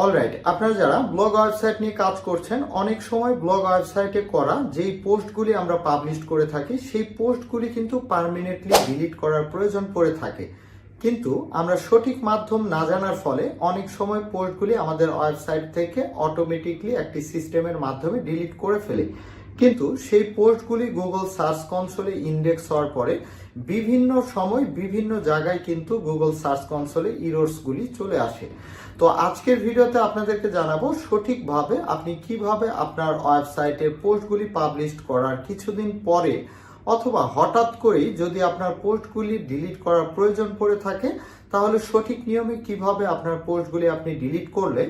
Alright আপনারা যারা blog website নিয়ে কাজ করছেন, অনেক সময় ব্লগ ওয়েবসাইটে করা যেই পোস্টগুলি আমরা পাবলিশ করে থাকি, সেই পোস্টগুলি কিন্তু পারমানেন্টলি ডিলিট করার প্রয়োজন পড়ে থাকে। কিন্তু আমরা সঠিক মাধ্যম না জানার ফলে অনেক সময় পোস্টগুলি আমাদের ওয়েবসাইট থেকে অটোমেটিকলি একটি সিস্টেমের মাধ্যমে ডিলিট করে ফেলে। কিন্তু সেই পোস্টগুলি গুগল সার্চ কনসোলে ইন্ডেক্স হওয়ার পরে বিভিন্ন সময় বিভিন্ন জায়গায় কিন্তু গুগল সার্চ কনসোলে ইরোর্সগুলি চলে আসে। তো আজকের ভিডিওতে আপনাদেরকে জানাব সঠিকভাবে আপনি কীভাবে আপনার ওয়েবসাইটে পোস্টগুলি পাবলিশ করার কিছুদিন পরে অথবা হঠাৎ করেই যদি আপনার পোস্টগুলি ডিলিট করার প্রয়োজন পড়ে থাকে তাহলে সঠিক নিয়মে কীভাবে আপনার পোস্টগুলি আপনি ডিলিট করলে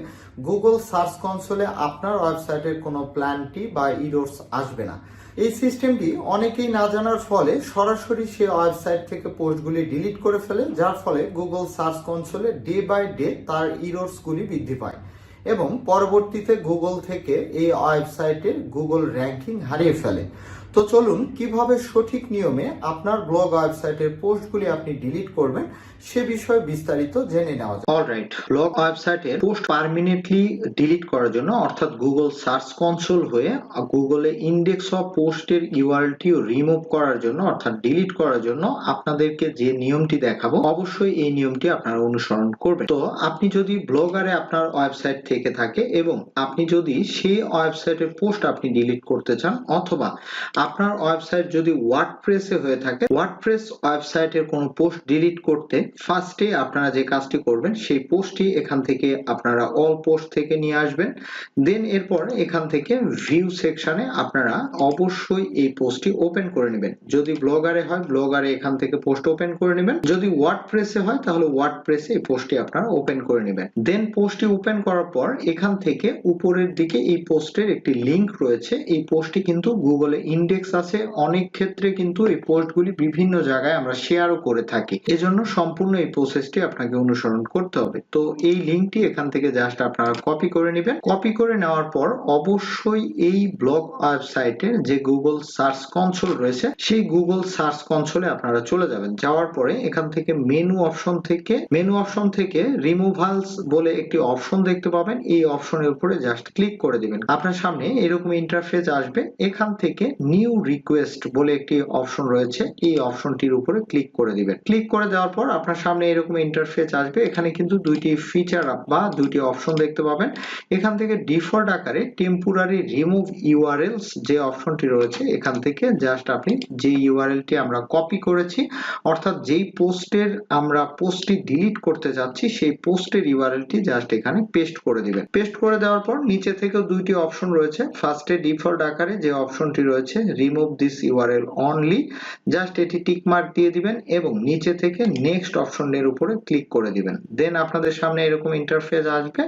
গুগল সার্চ কনসোলে আপনার ওয়েবসাইটের কোনো প্ল্যানটি বা ইরোর্স আসবে না? এই সিস্টেমটি অনেকেই না জানার ফলে সরাসরি সে ওয়েবসাইট থেকে পোস্টগুলি ডিলিট করে ফেলে, যার ফলে গুগল সার্চ কনসোলে ডে বাই ডে তার ইরোর্সগুলি বৃদ্ধি পায় এবং পরবর্তীতে গুগল থেকে এই ওয়েবসাইটের গুগল র্যাঙ্কিং হারিয়ে ফেলে। তো চলুন, কীভাবে সঠিক নিয়মে আপনার ব্লগ ওয়েবসাইটের পোস্টগুলি আপনি ডিলিট করবেন, সে বিষয়ে বিস্তারিত জেনে নেওয়া যাক। অলরাইট ব্লগ ওয়েবসাইটের পোস্ট পার্মানেন্টলি ডিলিট করার জন্য, অর্থাৎ গুগল সার্চ কনসোল হয়ে গুগলে ইন্ডেক্স অফ পোস্টের ইউআরএলটিও রিমুভ করার জন্য, অর্থাৎ ডিলিট করার জন্য আপনাদেরকে যে নিয়মটি দেখাবো, অবশ্যই এই নিয়মটি আপনারা অনুসরণ করবেন। তো আপনি যদি ব্লগারে আপনার ওয়েবসাইট থেকে থাকে এবং আপনি যদি সেই ওয়েবসাইটের পোস্ট আপনি ডিলিট করতে চান, অথবা আপনার ওয়েবসাইট যদি ওয়ার্ডপ্রেসে হয়ে থাকে ওয়ার্ডপ্রেস ওয়েবসাইটের কোনো পোস্ট ডিলিট করতে ফার্স্টে আপনারা যে কাজটি করবেন, সেই পোস্টটি এখান থেকে আপনারা অল পোস্ট থেকে নিয়ে আসবেন। দেন এরপর এখান থেকে ভিউ সেকশনে আপনারা অবশ্যই এই পোস্টটি ওপেন করে নেবেন। যদি ব্লগারে হয়, ব্লগারে এখান থেকে পোস্ট ওপেন করে নেবেন। যদি ওয়ার্ডপ্রেসে হয়, তাহলে ওয়ার্ডপ্রেসে এই পোস্টটি আপনারা ওপেন করে নেবেন। দেন পোস্টটি ওপেন করার পর এখান থেকে উপরের দিকে এই পোস্টের একটি লিংক রয়েছে। এই পোস্টটি কিন্তু গুগলে ইন্ডেক্স আছে, অনেক ক্ষেত্রে কিন্তু এই পোস্টগুলি বিভিন্ন জায়গায় আমরা শেয়ারও করে থাকি। এজন্য সম্পূর্ণ এই প্রসেসটি আপনাকে অনুসরণ করতে হবে। তো এই লিংকটি এখান থেকে জাস্ট আপনারা কপি করে নেবেন। কপি করে নেওয়ার পর অবশ্যই এই ব্লগ ওয়েবসাইটের যে গুগল সার্চ কনসোল রয়েছে, সেই গুগল সার্চ কনসোলে আপনারা চলে যাবেন। যাওয়ার পরে এখান থেকে মেনু অপশন থেকে মেনু অপশন থেকে রিমুভালস বলে একটি অপশন দেখতে পাবেন। এই অপশনের উপরে জাস্ট ক্লিক করে দিবেন। আপনার সামনে এরকম ইন্টারফেস আসবে। এখান থেকে নিউ রিকোয়েস্ট বলে একটি অপশন রয়েছে, এই অপশনটির উপরে ক্লিক করে দিবেন। ক্লিক করে দেওয়ার পর আপনার সামনে এরকম ইন্টারফেস আসবে, এখানে কিন্তু দুইটি ফিচার বা দুইটি অপশন দেখতে পাবেন। এখান থেকে ডিফল্ট আকারে টেম্পোরারি রিমুভ ইউআরএলস যে অপশনটি রয়েছে, এখান থেকে জাস্ট আপনি যে ইউআরএলটি আমরা কপি করেছি, অর্থাৎ যেই পোস্টের আমরা পোস্টটি ডিলিট করতে যাচ্ছি, সেই পোস্টের ইউআরএলটি জাস্ট এখানে পেস্ট করে দিবেন। পেস্ট করে দেওয়ার পর নিচে থেকেও দুইটি অপশন রয়েছে। ফার্স্টে ডিফল্ট আকারে যে অপশনটি রয়েছে remove this URL only just এটি টিক মার্ক দিয়ে দিবেন এবং নিচে থেকে নেক্সট অপশনের উপরে ক্লিক করে দিবেন। দেন আপনাদের সামনে এরকম ইন্টারফেস আসবে,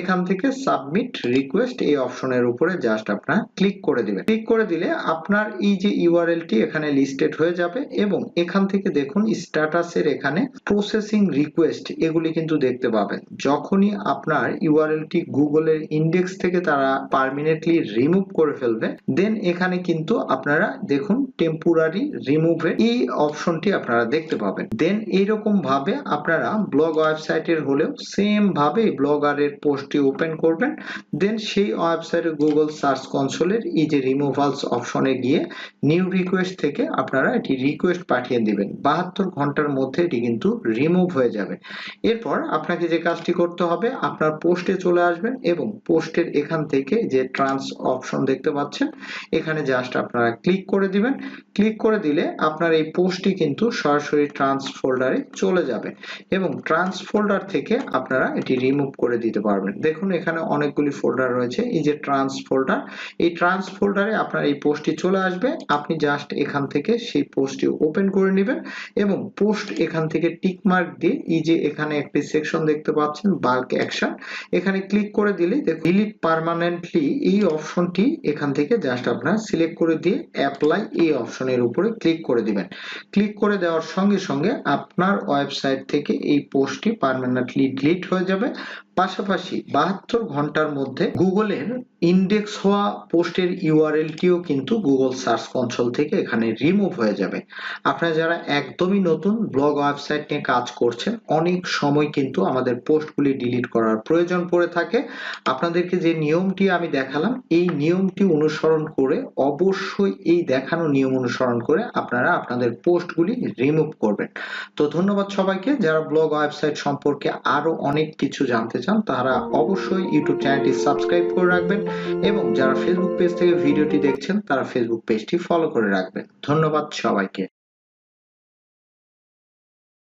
এখান থেকে সাবমিট রিকোয়েস্ট এই অপশনের উপরে জাস্ট আপনারা ক্লিক করে দিবেন। ক্লিক করে দিলে আপনার এই যে ইউআরএলটি এখানে লিস্টেড হয়ে যাবে এবং এখান থেকে দেখুন স্ট্যাটাসের এখানে প্রসেসিং রিকোয়েস্ট এগুলি কিন্তু দেখতে পাবেন। যখনই আপনার ইউআরএলটি গুগলের ইন্ডেক্স থেকে তারা পার্মানেন্টলি রিমুভ করে ফেলবে দেন এখানে কিন্তু আপনারা দেখুন টেম্পোরারি রিমুভের এই অপশনটি আপনারা দেখতে পাবেন। দেন এইরকম ভাবে আপনারা ব্লগ ওয়েবসাইটের হলেও সেম ভাবে ব্লগারের পোস্টটি ওপেন করবেন। দেন সেই ওয়েবসাইটে গুগল সার্চ কনসোলের এই যে রিমুভালস অপশনে গিয়ে নিউ রিকোয়েস্ট থেকে আপনারা এটি রিকোয়েস্ট পাঠিয়ে দিবেন। বাহাত্তর ঘণ্টার মধ্যে এটি কিন্তু রিমুভ হয়ে যাবে। এরপর আপনাকে যে কাজটি করতে হবে, আপনার পোস্টে চলে আসবেন এবং পোস্টের এখান থেকে যে ট্রান্স অপশন দেখতে পাচ্ছেন, এখানে জাস্ট আপনারা ক্লিক করে দিবেন। ক্লিক করে দিলে আপনার এই পোস্টটি কিন্তু সরাসরি ট্রান্স ফোল্ডারে চলে যাবে এবং ট্রান্স ফোল্ডার থেকে আপনারা এটি রিমুভ করে দিতে পারবেন। দেখুন, এখানে অনেকগুলি ফোল্ডার রয়েছে। এই যে ট্রান্স ফোল্ডার এই ট্রান্স ফোল্ডারে আপনার এই পোস্টটি চলে আসবে। আপনি জাস্ট এখান থেকে সেই পোস্টটি ওপেন করে নেবেন এবং পোস্ট এখান থেকে টিক মার্ক দিয়ে এই যে এখানে একটি সেকশন দেখতে পাচ্ছেন বাল্ক অ্যাকশন এখানে ক্লিক করে দিলে দেখুন ডিলিট পার্মানেন্টলি এই অপশনটি এখান থেকে জাস্ট আপনারা সিলেক্ট করে দিয়ে অ্যাপ্লাই এই অপশনের উপরে ক্লিক করে দিবেন। ক্লিক করে দেওয়ার সঙ্গে সঙ্গে আপনার ওয়েবসাইট থেকে এই পোস্টটি পার্মানেন্টলি ডিলিট হয়ে যাবে। পাশাপাশি বাহাত্তর ঘণ্টার মধ্যে গুগলের ইন্ডেক্স হওয়া পোস্টের ইউআরএলটিও কিন্তু গুগল সার্চ কনসোল থেকে এখানে রিমুভ হয়ে যাবে। আপনারা যারা একদমই নতুন ব্লগ ওয়েবসাইট নিয়ে কাজ করছেন, অনেক সময় কিন্তু আমাদের পোস্টগুলি ডিলিট করার প্রয়োজন পড়ে থাকে। আপনাদেরকে যে নিয়মটি আমি দেখালাম, এই নিয়মটি অনুসরণ করে অবশ্যই এই দেখানো নিয়ম অনুসরণ করে আপনারা আপনাদের পোস্টগুলি রিমুভ করবেন। তো ধন্যবাদ সবাইকে, যারা ব্লগ ওয়েবসাইট সম্পর্কে আরও অনেক কিছু জানতে চান, তারা অবশ্যই ইউটিউব চ্যানেলটি সাবস্ক্রাইব করে রাখবেন এবং যারা ফেসবুক পেজ থেকে ভিডিওটি দেখছেন, তারা ফেসবুক পেজটি ফলো করে রাখবেন। ধন্যবাদ সবাইকে।